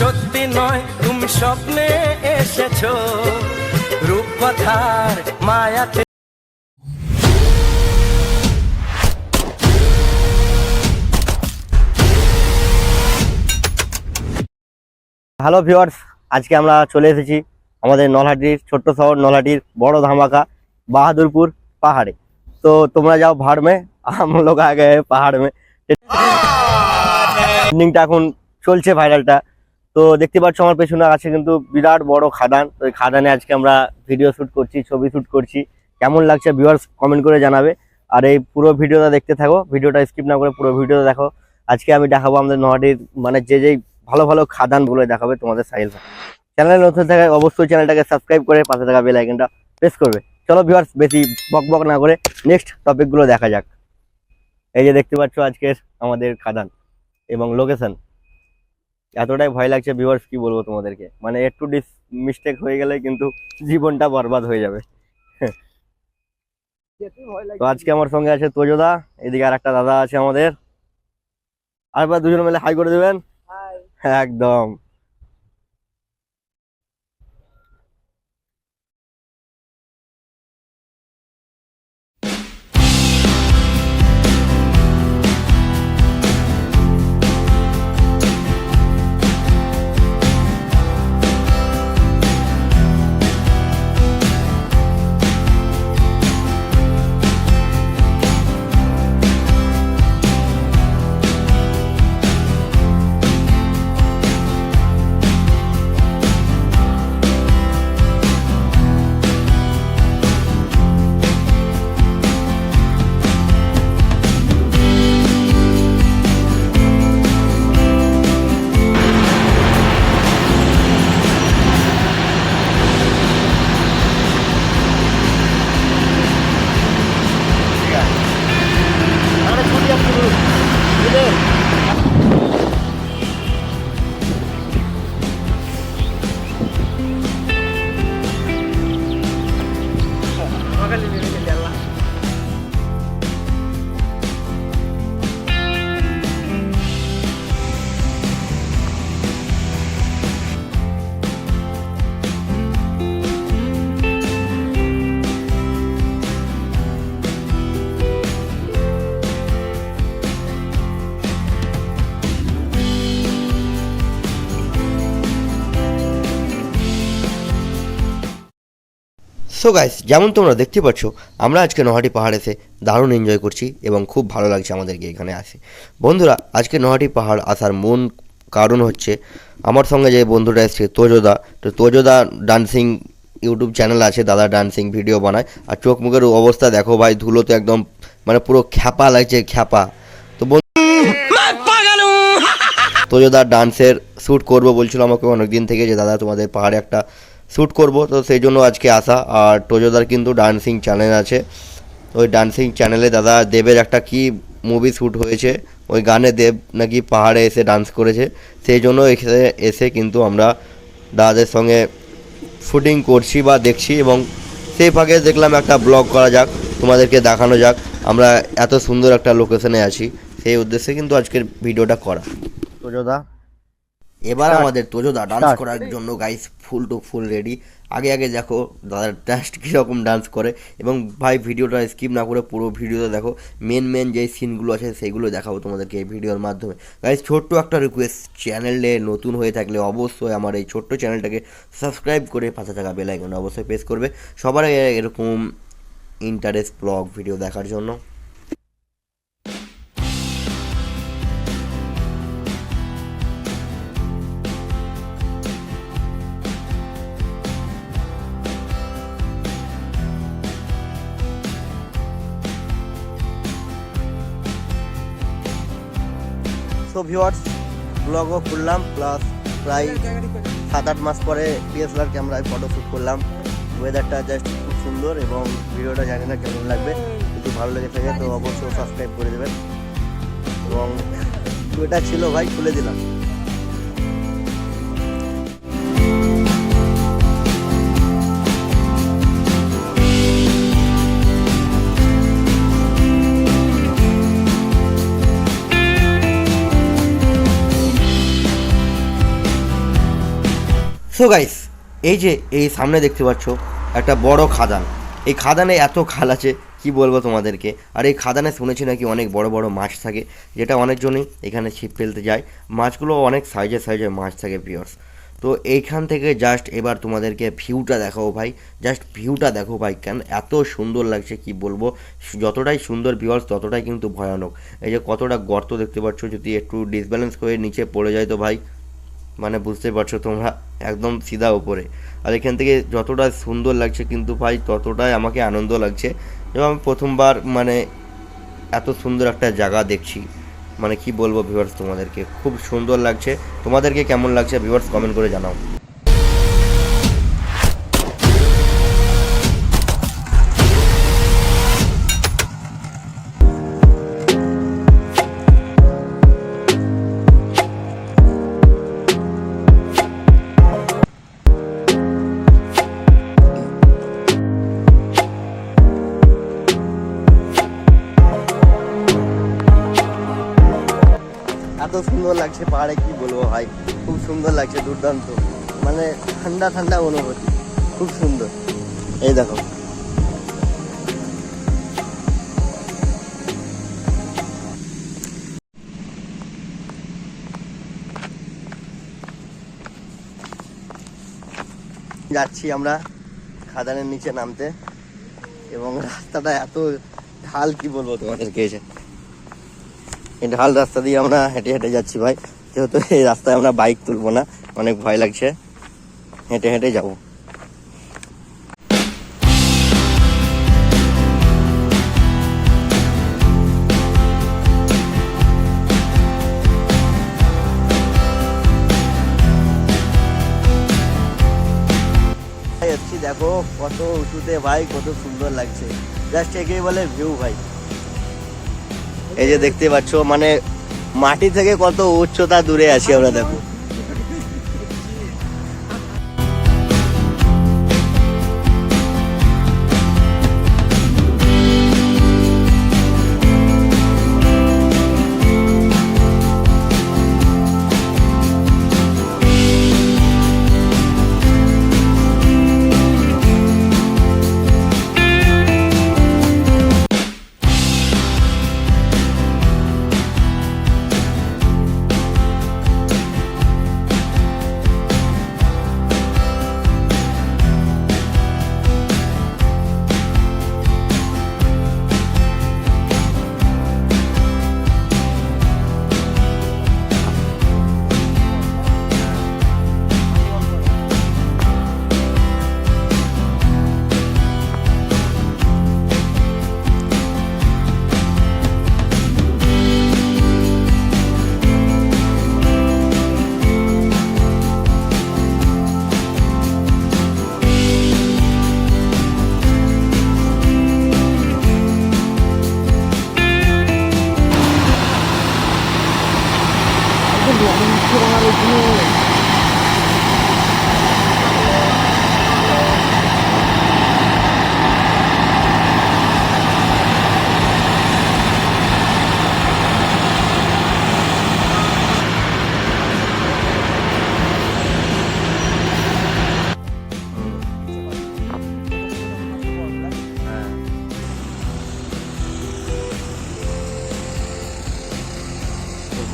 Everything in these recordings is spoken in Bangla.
সত্যি নয়, তুমি স্বপ্নে এসেছ। রূপকথার মায়াতে হ্যালো ভিওয়ার্স আজকে আমরা চলে এসেছি আমাদের নলহাটির ছোট্ট শহর, নলহাটির বড় ধামাকা বাহাদুরপুর পাহাড়ে। তো তোমরা যাও ভাড় মে আগে পাহাড়। মে ট্রেন্ডিংটা এখন চলছে ভাইরালটা তো দেখতে পাচ্ছ আমার পেছনে আছে কিন্তু বিরাট বড় খাদান। তো এই খাদানে আজকে আমরা ভিডিও শুট করছি, ছবি শুট করছি। কেমন লাগছে ভিউয়ার্স কমেন্ট করে জানাবে। আর এই পুরো ভিডিওটা দেখতে থাকো। ভিডিওটা স্কিপ না করে পুরো ভিডিওটা দেখো। আজকে আমি দেখাবো আমাদের নহাটির মানে যে যেই ভালো ভালো খাদানগুলো দেখাবে তোমাদের সাইল চ্যানেলে নতুন থাকায় অবশ্যই চ্যানেলটাকে সাবস্ক্রাইব করে পাশে থাকা বেল আইকনটা প্রেস করবে। চলো ভিউয়ার্স বেশি বক বক না করে নেক্সট টপিকগুলো দেখা যাক। এই যে দেখতে পাচ্ছ আজকের আমাদের খাদান এবং লোকেশন এতটাই ভয় লাগছে ভিউয়ার্স কি বলব তোমাদেরকে? মানে একটু ডিস মিস্টেক হয়ে গেলে কিন্তু জীবনটা বরবাদ হয়ে যাবে। তো আজকে আমার সঙ্গে আছে তোজদা এদিকে আর একটা দাদা আছে আমাদের। আরেকবার দুজন মিলে হাই করে দেবেন? একদম। সো গাইস যেমন তোমরা দেখতে পাচ্ছ আমরা আজকে নহাটি পাহাড় এসে দারুণ এনজয় করছি এবং খুব ভালো লাগছে আমাদেরকে এখানে আসে। বন্ধুরা আজকে নহাটি পাহাড় আসার মূল কারণ হচ্ছে আমার সঙ্গে যে বন্ধুটা এসছে তোজোদা। তো তোজোদা ডান্সিং ইউটিউব চ্যানেল আছে দাদা ডান্সিং ভিডিও বানায়। আর চোখ মুখের অবস্থা দেখো ভাই ধুলো তো একদম মানে পুরো খ্যাপা লাগছে খ্যাপা। তো বন্ধু তোজদা ডান্সের শ্যুট করব বলছিল আমাকে অনেক দিন থেকে যে দাদা তোমাদের পাহাড়ে একটা শ্যুট করব, তো সেই জন্য আজকে আসা। আর টোজোদার কিন্তু ডান্সিং চ্যানেল আছে। ওই ডান্সিং চ্যানেলে দাদা দেবের একটা কি মুভি শ্যুট হয়েছে, ওই গানে দেব নাকি পাহাড়ে এসে ডান্স করেছে। সেই জন্য এখানে এসে কিন্তু আমরা দাদাদের সঙ্গে শুটিং করছি বা দেখছি এবং সেই ফাঁকে দেখলাম একটা ব্লগ করা যাক, তোমাদেরকে দেখানো যাক। আমরা এত সুন্দর একটা লোকেশনে আছি, সেই উদ্দেশ্যে কিন্তু আজকের ভিডিওটা করা। তোজোদা এবার আমাদের তোজোদা ডান্স করার জন্য guys full to full ready আগে আগে দেখো দাদার জাস্ট কীরকম ডান্স করে এবং ভাই ভিডিওটা স্কিপ না করে পুরো ভিডিওটা দেখো। মেন মেন যে সিনগুলো আছে সেইগুলো দেখাবো তোমাদেরকে এই ভিডিওর মাধ্যমে। গাইস ছোট্ট একটা রিকোয়েস্ট চ্যানেলে নতুন হয়ে থাকলে অবশ্যই আমার এই ছোট্ট চ্যানেলটাকে সাবস্ক্রাইব করে পাশে থাকা বেল আইকন অবশ্যই প্রেস করবে। সবার আগে এরকম ইন্টারেস্ট ব্লগ ভিডিও দেখার জন্য। সো ভিওয়ার্স ব্লগও খুললাম প্লাস প্রায় সাত আট মাস পরে ডিএসএলআর ক্যামেরায় ফটো শ্যুট করলাম। ওয়েদারটা জাস্ট খুব সুন্দর এবং ভিডিওটা জানি না কেমন লাগবে। যদি ভালো লেগে থাকে তো অবশ্যই সাবস্ক্রাইব করে দেবেন। এবং ওটা ছিল ভাই, খুলে দিলাম। সো গাইস এই যে এই সামনে দেখতে পাচ্ছ, একটা বড় খাদান। এই খাদানে এত খাল আছে, কি বলব তোমাদেরকে? আর এই খাদানে শুনেছি নাকি অনেক বড় বড় মাছ থাকে, যেটা অনেকজনই এখানে ছিপ ফেলতে যায়। মাছগুলো অনেক সাইজের সাইজের মাছ থাকে পিওর্স তো এইখান থেকে জাস্ট এবার তোমাদেরকে ভিউটা দেখাবো ভাই। জাস্ট ভিউটা দেখো ভাই, কেন এত সুন্দর লাগছে, কি বলব? যতটাই সুন্দর ভিউয়ার্স ততটাই কিন্তু ভয়ানক। এই যে কতটা গর্ত দেখতে পাচ্ছ, যদি একটু ডিসব্যালেন্স করে নিচে পড়ে যায় তো ভাই মানে বুঝতে পারছ, তোমরা একদম সিধা ওপরে আর এখান থেকে যতটা সুন্দর লাগছে কিন্তু ভাই, ততটাই আমাকে আনন্দ লাগছে। এবং আমি প্রথমবার মানে এত সুন্দর একটা জায়গা দেখছি। মানে কি বলব ভিউয়ার্স তোমাদেরকে? খুব সুন্দর লাগছে। তোমাদেরকে কেমন লাগছে ভিউয়ার্স কমেন্ট করে জানাও। লাগছে পাহাড়ে কি বলব ভাই? খুব সুন্দর লাগছে, দুর্দান্ত। মানে ঠান্ডা ঠান্ডা অনুভূতি। খুব সুন্দর। এই দেখো। যাচ্ছি আমরা খাদানের নিচে নামতে। এবং রাস্তাটা এত ঢাল, কি বলব তোমাদেরকে? এই ঢাল রাস্তা দিয়ে আমরা হেঁটে হেঁটে যাচ্ছি ভাই। যেহেতু এই রাস্তায় আমরা বাইক তুলবো না, অনেক ভয় লাগছে। হেঁটে হেঁটে যাব। দেখো, কত উঁচুতে ভাই, কত সুন্দর লাগছে। জাস্ট একেই বলে ভিউ ভাই। এই যে দেখতে পাচ্ছ মানে মাটি থেকে কত উচ্চতা দূরে আছি আমরা দেখো।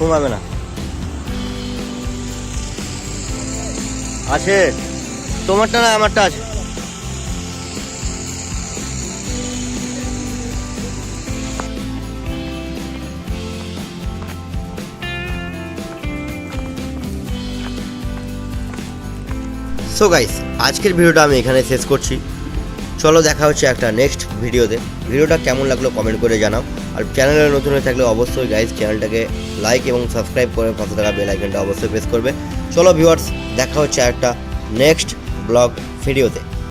ঘুমাবে না। আছে। তোমারটা না, আমারটা আছে। সো গাইস আজকের ভিডিওটা আমি এখানে শেষ করছি। চলো দেখা হচ্ছে একটা নেক্সট ভিডিওতে ভিডিওটা কেমন লাগল কমেন্ট করে জানাও। আর চ্যানেলে নতুন হয়ে থাকলে অবশ্যই গাইস চ্যানেলটাকে লাইক এবং সাবস্ক্রাইব করে পাশে থাকা বেল আইকনটা অবশ্যই প্রেস করবে। চলো ভিউয়ার্স দেখা হচ্ছে একটা নেক্সট ব্লগ ভিডিওতে